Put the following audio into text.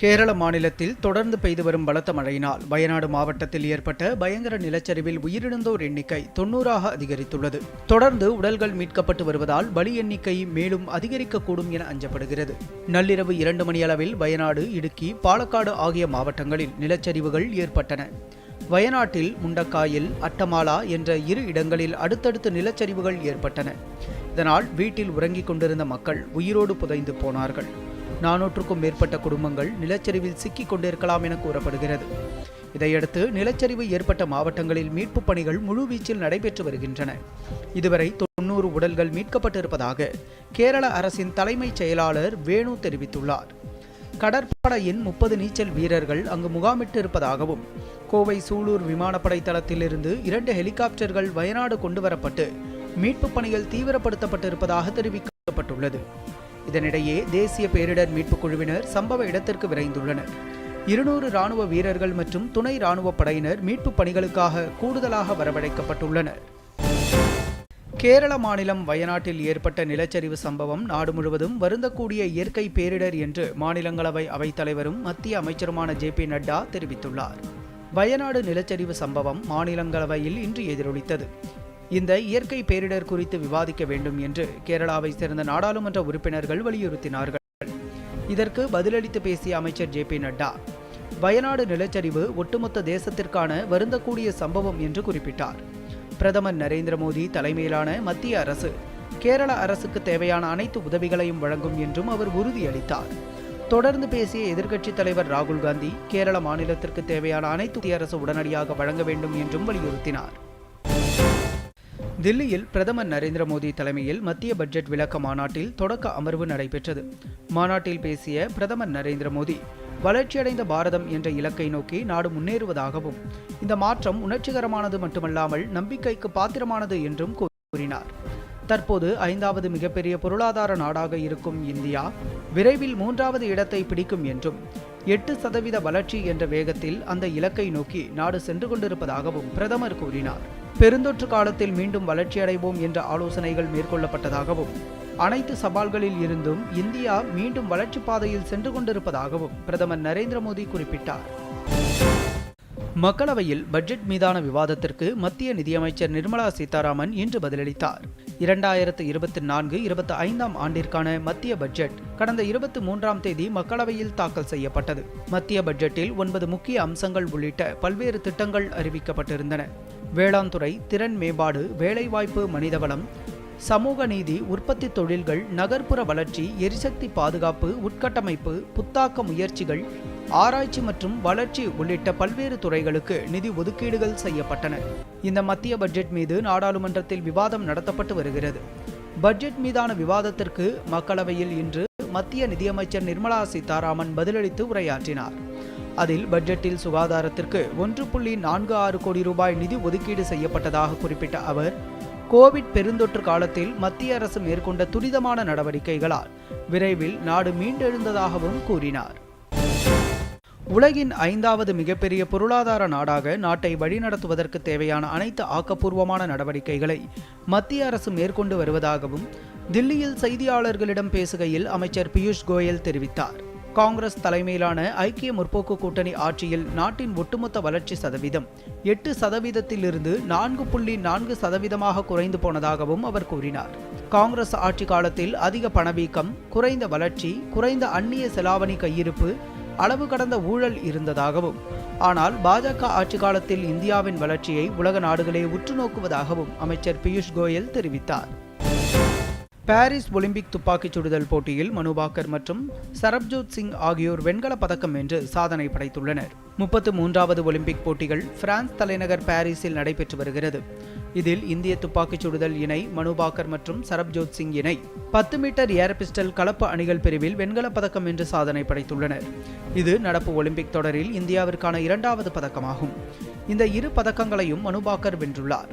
கேரள மாநிலத்தில் தொடர்ந்து பெய்து வரும் பலத்த மழையினால் வயநாடு மாவட்டத்தில் ஏற்பட்ட பயங்கர நிலச்சரிவில் உயிரிழந்தோர் எண்ணிக்கை தொன்னூறாக அதிகரித்துள்ளது. தொடர்ந்து உடல்கள் மீட்கப்பட்டு வருவதால் பலி எண்ணிக்கை மேலும் அதிகரிக்கக்கூடும் என அஞ்சப்படுகிறது. நள்ளிரவு இரண்டு மணி அளவில் வயநாடு இடுக்கி பாலக்காடு ஆகிய மாவட்டங்களில் நிலச்சரிவுகள் ஏற்பட்டன. வயநாட்டில் முண்டக்காயில் அட்டமாலா என்ற இரு இடங்களில் அடுத்தடுத்து நிலச்சரிவுகள் ஏற்பட்டன. இதனால் வீட்டில் உறங்கிக் கொண்டிருந்த மக்கள் உயிரோடு புதைந்து போனார்கள். நானூற்றுக்கும் மேற்பட்ட குடும்பங்கள் நிலச்சரிவில் சிக்கிக் கொண்டிருக்கலாம் என கூறப்படுகிறது. இதையடுத்து நிலச்சரிவு ஏற்பட்ட மாவட்டங்களில் மீட்புப் பணிகள் முழுவீச்சில் நடைபெற்று வருகின்றன. இதுவரை தொன்னூறு உடல்கள் மீட்கப்பட்டிருப்பதாக கேரள அரசின் தலைமைச் செயலாளர் வேணு தெரிவித்துள்ளார். கடற்படையின் முப்பது நீச்சல் வீரர்கள் அங்கு முகாமிட்டு இருப்பதாகவும் கோவை சூலூர் விமானப்படை தளத்திலிருந்து இரண்டு ஹெலிகாப்டர்கள் வயநாடு கொண்டுவரப்பட்டு மீட்புப் பணிகள் தீவிரப்படுத்தப்பட்டிருப்பதாக தெரிவிக்கப்பட்டுள்ளது. இதனிடையே தேசிய பேரிடர் மீட்புக் குழுவினர் சம்பவ இடத்திற்கு விரைந்துள்ளனர். இருநூறு ராணுவ வீரர்கள் மற்றும் துணை ராணுவ படையினர் மீட்புப் பணிகளுக்காக கூடுதலாக வரவழைக்கப்பட்டுள்ளனர். கேரள மாநிலம் வயநாட்டில் ஏற்பட்ட நிலச்சரிவு சம்பவம் நாடு முழுவதும் வருந்தக்கூடிய இயற்கை பேரிடர் என்று மாநிலங்களவை அவைத்தலைவரும் மத்திய அமைச்சருமான ஜே பி நட்டா தெரிவித்துள்ளார். வயநாடு நிலச்சரிவு சம்பவம் மாநிலங்களவையில் இன்று எதிரொலித்தது. இந்த இயற்கை பேரிடர் குறித்து விவாதிக்க வேண்டும் என்று கேரளாவை சேர்ந்த நாடாளுமன்ற உறுப்பினர்கள் வலியுறுத்தினார்கள். இதற்கு பதிலளித்து பேசிய அமைச்சர் ஜே பி நட்டா வயநாடு நிலச்சரிவு ஒட்டுமொத்த தேசத்திற்கான வருந்தக்கூடிய சம்பவம் என்று குறிப்பிட்டார். பிரதமர் நரேந்திர மோடி தலைமையிலான மத்திய அரசு கேரள அரசுக்கு தேவையான அனைத்து உதவிகளையும் வழங்கும் என்றும் அவர் உறுதியளித்தார். தொடர்ந்து பேசிய எதிர்க்கட்சித் தலைவர் ராகுல் காந்தி கேரள மாநிலத்திற்கு தேவையான அனைத்து மத்திய அரசு உடனடியாக வழங்க வேண்டும் என்றும் வலியுறுத்தினார். தில்லியில் பிரதமர் நரேந்திர மோடி தலைமையில் மத்திய பட்ஜெட் விளக்க மாநாட்டில் தொடக்க அமர்வு நடைபெற்றது. மாநாட்டில் பேசிய பிரதமர் நரேந்திர மோடி வளர்ச்சியடைந்த பாரதம் என்ற இலக்கை நோக்கி நாடு முன்னேறுவதாகவும் இந்த மாற்றம் உணர்ச்சிகரமானது மட்டுமல்லாமல் நம்பிக்கைக்கு பாத்திரமானது என்றும் கூறினார். தற்போது ஐந்தாவது மிகப்பெரிய பொருளாதார நாடாக இருக்கும் இந்தியா விரைவில் மூன்றாவது இடத்தை பிடிக்கும் என்றும் எட்டு சதவீத வளர்ச்சி என்ற வேகத்தில் அந்த இலக்கை நோக்கி நாடு சென்று கொண்டிருப்பதாகவும் பிரதமர் கூறினார். பெருந்தொற்று காலத்தில் மீண்டும் வளர்ச்சியடைவோம் என்ற ஆலோசனைகள் மேற்கொள்ளப்பட்டதாகவும் அனைத்து சவால்களில் இருந்தும் இந்தியா மீண்டும் வளர்ச்சி பாதையில் சென்று கொண்டிருப்பதாகவும் பிரதமர் நரேந்திர மோடி குறிப்பிட்டார். மக்களவையில் பட்ஜெட் மீதான விவாதத்திற்கு மத்திய நிதியமைச்சர் நிர்மலா சீதாராமன் இன்று பதிலளித்தார். இரண்டாயிரத்து இருபத்தி நான்கு இருபத்தி ஐந்தாம் ஆண்டிற்கான மத்திய பட்ஜெட் கடந்த இருபத்தி மூன்றாம் தேதி மக்களவையில் தாக்கல் செய்யப்பட்டது. மத்திய பட்ஜெட்டில் ஒன்பது முக்கிய அம்சங்கள் உள்ளிட்ட பல்வேறு திட்டங்கள் அறிவிக்கப்பட்டிருந்தன. வேளாண் துறை திறன் மேம்பாடு வேலைவாய்ப்பு மனிதவளம் சமூக நீதி உற்பத்தி தொழில்கள் நகர்ப்புற வளர்ச்சி எரிசக்தி பாதுகாப்பு உட்கட்டமைப்பு புத்தாக்க முயற்சிகள் ஆராய்ச்சி மற்றும் வளர்ச்சி உள்ளிட்ட பல்வேறு துறைகளுக்கு நிதி ஒதுக்கீடுகள் செய்யப்பட்டன. இந்த மத்திய பட்ஜெட் மீது நாடாளுமன்றத்தில் விவாதம் நடத்தப்பட்டு வருகிறது. பட்ஜெட் மீதான விவாதத்திற்கு மக்களவையில் இன்று மத்திய நிதியமைச்சர் நிர்மலா சீதாராமன் பதிலளித்து உரையாற்றினார். அதில் பட்ஜெட்டில் சுகாதாரத்திற்கு ஒன்று புள்ளி நான்கு ஆறு கோடி ரூபாய் நிதி ஒதுக்கீடு செய்யப்பட்டதாக குறிப்பிட்ட அவர் கோவிட் பெருந்தொற்று காலத்தில் மத்திய அரசு மேற்கொண்ட துரிதமான நடவடிக்கைகளால் விரைவில் நாடு மீண்டெழுந்ததாகவும் கூறினார். உலகின் ஐந்தாவது மிகப்பெரிய பொருளாதார நாடாக நாட்டை வழிநடத்துவதற்கு தேவையான அனைத்து ஆக்கப்பூர்வமான நடவடிக்கைகளை மத்திய அரசு மேற்கொண்டு வருவதாகவும் தில்லியில் செய்தியாளர்களிடம் பேசுகையில் அமைச்சர் பியூஷ் கோயல் தெரிவித்தார். காங்கிரஸ் தலைமையிலான ஐக்கிய முற்போக்கு கூட்டணி ஆட்சியில் நாட்டின் ஒட்டுமொத்த வளர்ச்சி சதவீதம் எட்டு சதவீதத்திலிருந்து நான்கு புள்ளி நான்கு சதவீதமாக குறைந்து போனதாகவும் அவர் கூறினார். காங்கிரஸ் ஆட்சி காலத்தில் அதிக பணவீக்கம் குறைந்த வளர்ச்சி குறைந்த அந்நிய செலாவணி கையிருப்பு அளவு கடந்த ஊழல் இருந்ததாகவும் ஆனால் பாஜக ஆட்சி காலத்தில் இந்தியாவின் வளர்ச்சியை உலக நாடுகளே உற்று நோக்குவதாகவும் அமைச்சர் பியூஷ் கோயல் தெரிவித்தார். பாரிஸ் ஒலிம்பிக் துப்பாக்கிச் சுடுதல் போட்டியில் மனுபாக்கர் மற்றும் சரப்ஜோத் சிங் ஆகியோர் வெண்கலப் பதக்கம் வென்று சாதனை படைத்துள்ளனர். முப்பத்து மூன்றாவது ஒலிம்பிக் போட்டிகள் பிரான்ஸ் தலைநகர் பாரிஸில் நடைபெற்று வருகிறது. இதில் இந்திய துப்பாக்கிச் சுடுதல் இணை மனுபாக்கர் மற்றும் சரப்ஜோத் சிங் இணை. பத்து மீட்டர் ஏர் பிஸ்டல் கலப்பு அணிகள் பிரிவில் வெண்கலப் பதக்கம் வென்று சாதனை படைத்துள்ளனர். இது நடப்பு ஒலிம்பிக் தொடரில் இந்தியாவிற்கான இரண்டாவது பதக்கமாகும். இந்த இரு பதக்கங்களையும் மனுபாக்கர் வென்றுள்ளார்.